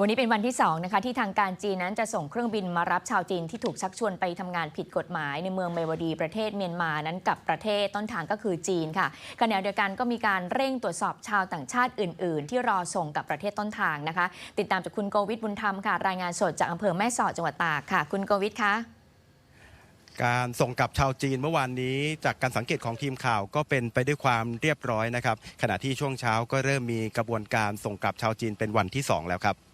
วันนี้เป็นวันที่2นะคะที่ทางการจีนนั้นจะส่งเครื่องบินมารับชาวจีนที่ถูกชักชวนไปทำงานผิดกฎหมาย ในเมืองเมวดีประเทศเมียนมานั้นกับประเทศต้นทางก็คือจีนค่ะขณะเดียวกันก็มีการเร่งตรวจสอบชาวต่างชาติอื่น ๆ ที่รอส่งกับประเทศต้นทางนะคะ ติดตามจากคุณโกวิทบุญธรรมค่ะ รายงานสดจากอำเภอแม่สอดจังหวัดตากค่ะ คุณโกวิทคะการส่งกลับชาวจีนเมื่อวานนี้ จากการสังเกตของทีมข่าวก็เป็นไปด้วยความเรียบร้อยนะครับขณะที่ช่วงเช้าก็เริ่มมีกระบวนการส่งกลับชาวจีนเป็นวันที่ 2 แล้วครับ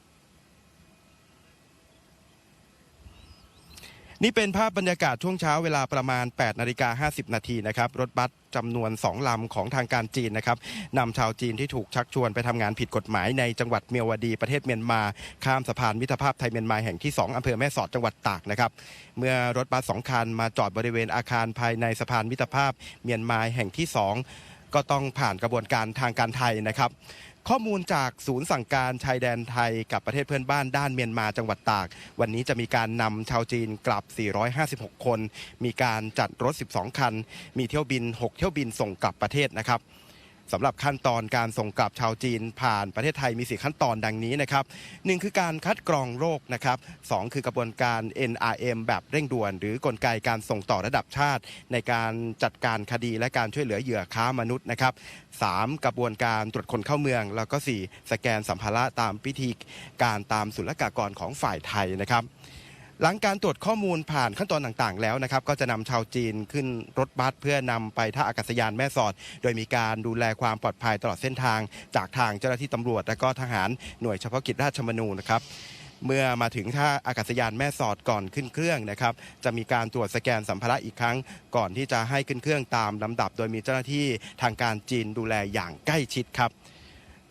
นี่เป็นภาพบรรยากาศช่วงเช้าเวลาประมาณ8นาฬิกา50 นาทีนะครับ รถบัสจำนวน 2 ลำของทางการจีนนะครับนำชาวจีนที่ถูกชักชวนไปทำงานผิดกฎหมายในจังหวัดเมียวดีประเทศเมียนมา ข้ามสะพานมิตรภาพไทยเมียนมาแห่งที่ 2อำเภอแม่สอดจังหวัดตากนะครับ เมื่อรถบัสสองคันมาจอดบริเวณอาคารภายในสะพานมิตรภาพเมียนมาแห่งที่ 2 ก็ต้องผ่านกระบวนการทางการไทยนะครับ ข้อมูลจากศูนย์สั่งการชายแดนไทยกับประเทศเพื่อนบ้านด้านเมียนมาจังหวัดตาก วันนี้จะมีการนำชาวจีนกลับ 456 คน มีการจัดรถ 12 คัน มีเที่ยวบิน 6 เที่ยวบินส่งกลับประเทศนะครับ สำหรับขั้นตอนการส่งกลับชาวจีนผ่านประเทศไทยมีสี่ขั้นตอนดังนี้นะครับหนึ่งคือการคัดกรองโรคนะครับสองคือกระบวนการ NRM แบบเร่งด่วน หรือกลไกการส่งต่อระดับชาติ ในการจัดการคดีและการช่วยเหลือเหยื่อค้ามนุษย์นะครับ 3. กระบวนการตรวจคนเข้าเมือง แล้วก็ 4. สแกนสัมภาระตามพิธีการตามศุลกากรของฝ่ายไทยนะครับ หลังการตรวจข้อมูลผ่านขั้นตอนต่างๆ แล้วนะครับ ก็จะนำชาวจีนขึ้นรถบัสเพื่อนำไปท่าอากาศยานแม่สอด โดยมีการดูแลความปลอดภัยตลอดเส้นทาง จากทางเจ้าหน้าที่ตำรวจ และก็ทหารหน่วยเฉพาะกิจราชมนูนะครับเมื่อมาถึงท่าอากาศยานแม่สอดก่อนขึ้นเครื่องนะครับ จะมีการตรวจสแกนสัมภาระอีกครั้ง ก่อนที่จะให้ขึ้นเครื่องตามลำดับ โดยมีเจ้าหน้าที่ทางการจีนดูแลอย่างใกล้ชิดครับ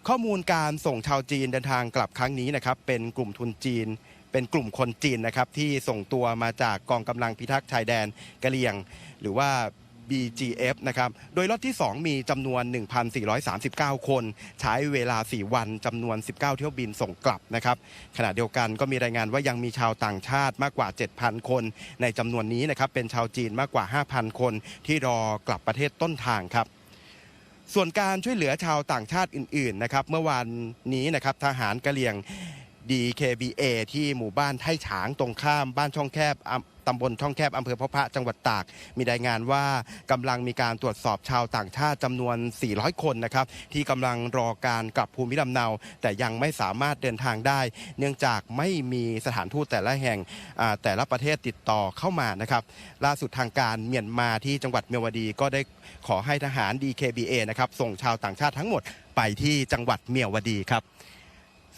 ข้อมูลการส่งชาวจีนเดินทางกลับครั้งนี้นะครับ เป็นกลุ่มทุนจีน เป็นกลุ่มคนจีนนะครับที่ส่งตัวมาจากกองกำลังพิทักษ์ชายแดนกะเหรี่ยง หรือว่า BGF นะครับ โดยล็อตที่ 2 มีจำนวน 1,439 คน ใช้เวลา 4 วันจำนวน 19 เที่ยวบินส่งกลับนะครับ ขณะเดียวกันก็มีรายงานว่ายังมีชาวต่างชาติมากกว่า 7,000 คน ในจำนวนนี้นะครับเป็นชาวจีนมากกว่า 5,000 คนที่รอกลับประเทศต้นทางครับส่วนการช่วยเหลือชาวต่างชาติอื่นๆนะครับเมื่อวานนี้นะครับทหารกะเหรี่ยง DKBA ที่หมู่บ้านไท่ฉางตรงข้ามบ้านช่องแคบตำบลช่องแคบอำเภอพบพระจังหวัดตาก มีรายงานว่ากำลังมีการตรวจสอบชาวต่างชาติจำนวน 400 คนนะครับ ที่กำลังรอการกลับภูมิลำเนา แต่ยังไม่สามารถเดินทางได้ เนื่องจากไม่มีสถานทูตแต่ละแห่งแต่ละประเทศติดต่อเข้ามานะครับ ล่าสุดทางการเมียนมาที่จังหวัดเมียวดีก็ได้ขอให้ทหาร DKBA นะครับส่งชาวต่างชาติทั้งหมดไปที่จังหวัดเมียวดีครับ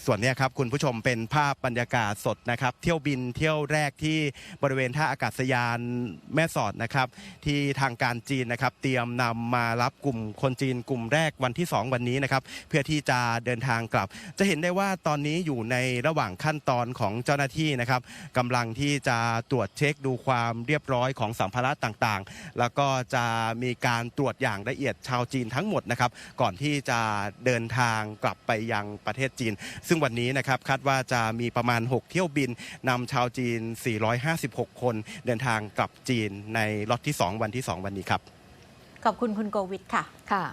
ส่วนนี้ครับคุณผู้ชมเป็นภาพบรรยากาศสดนะครับ เที่ยวบินเที่ยวแรกที่บริเวณท่าอากาศยานแม่สอดนะครับ ที่ทางการจีนนะครับ เตรียมนำมารับกลุ่มคนจีนกลุ่มแรกวันที่ 2 วันนี้นะครับ เพื่อที่จะเดินทางกลับ จะเห็นได้ว่าตอนนี้อยู่ในระหว่างขั้นตอนของเจ้าหน้าที่นะครับกำลังที่จะตรวจเช็คดูความเรียบร้อยของสัมภาระต่างๆ แล้วก็จะมีการตรวจอย่างละเอียดชาวจีนทั้งหมดนะครับ ก่อนที่จะเดินทางกลับไปยังประเทศจีนซึ่งซึ่งวันนี้นะครับคาดว่าจะมีประมาณ 6 เที่ยวบินนำชาวจีน 456 คนเดินทางกลับจีนในล็อตที่ 2 วันที่ 2 วันนี้ครับ ขอบคุณคุณโกวิทค่ะ ค่ะ